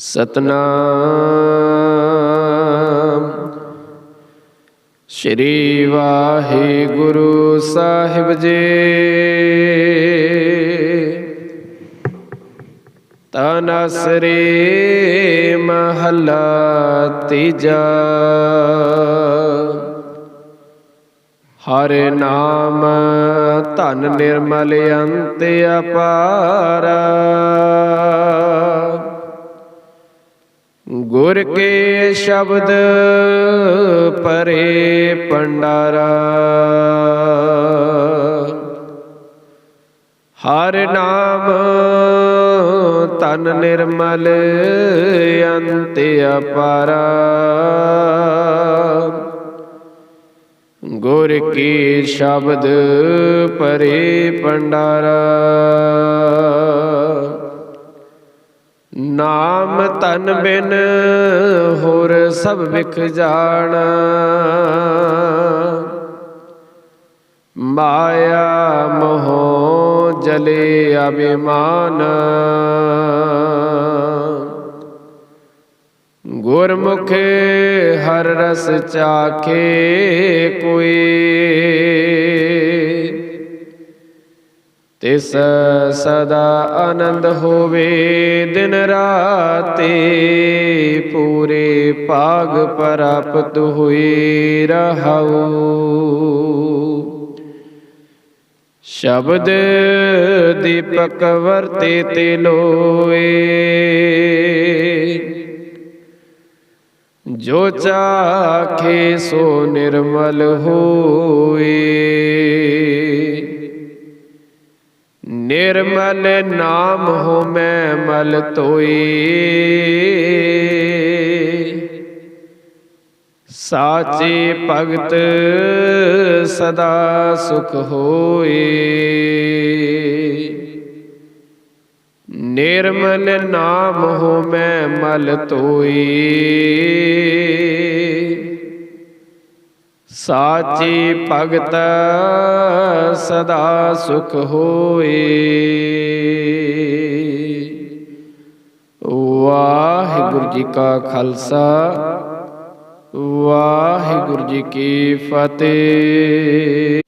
ਸਤਨਾਮ। ਸ਼੍ਰੀ ਵਾਹਿਗੁਰੂ ਸਾਹਿਬ ਜੀ। ਤਨਸਰੇ ਮਹਲਾ ਤੀਜਾ। ਹਰ ਨਾਮ ਧਨ ਨਿਰਮਲ ਅੰਤ ਅਪਾਰਾ। ਕੇ ਸ਼ਬਦ ਪਰੇ ਪੰਡਾਰਾ ਹਰ ਨਾਮ ਤਨ ਨਿਰਮਲ ਅੰਤ ਅਪਾਰ। ਗੁਰ ਕੀ ਸ਼ਬਦ ਪਰੇ ਪੰਡਾਰਾ ਨਾਮ ਤਨ ਬਿਨ ਹੋਰ ਸਭ ਵਿਖ ਜਾਣਾ। ਮਾਇਆ ਮੋਹ ਜਲੇ ਅਭਿਮਾਨ। ਗੁਰਮੁਖੇ ਹਰ ਰਸ ਚਾਖੇ ਕੋਈ। ਤਿਸ ਸਦਾ ਆਨੰਦ ਹੋਵੇ ਦਿਨ ਰਾਤੇ, ਪੂਰੇ ਭਾਗ ਪ੍ਰਾਪਤ ਹੋਈ ਰਹਾਉ। ਸ਼ਬਦ ਦੀਪਕ ਵਰਤੇ ਤੇ ਲੋਏ। ਜੋ ਚਾਖੇ ਸੋ ਨਿਰਮਲ ਹੋਏ। ਨਿਰਮਲ ਨਾਮ ਹੋ ਮੈਂ ਮਲ ਤੋਈ। ਸਾਚੇ ਭਗਤ ਸਦਾ ਸੁਖ ਹੋਏ ਨਿਰਮਲ ਨਾਮ ਹੋ ਮੈਂ ਮਲ ਤੋਈ। ਸਾਚੀ ਭਗਤ ਸਦਾ ਸੁਖ ਹੋਏ। ਵਾਹਿਗੁਰੂ ਜੀ ਕਾ ਖਾਲਸਾ ਵਾਹਿਗੁਰੂ ਜੀ ਕੀ ਫਤਿਹ।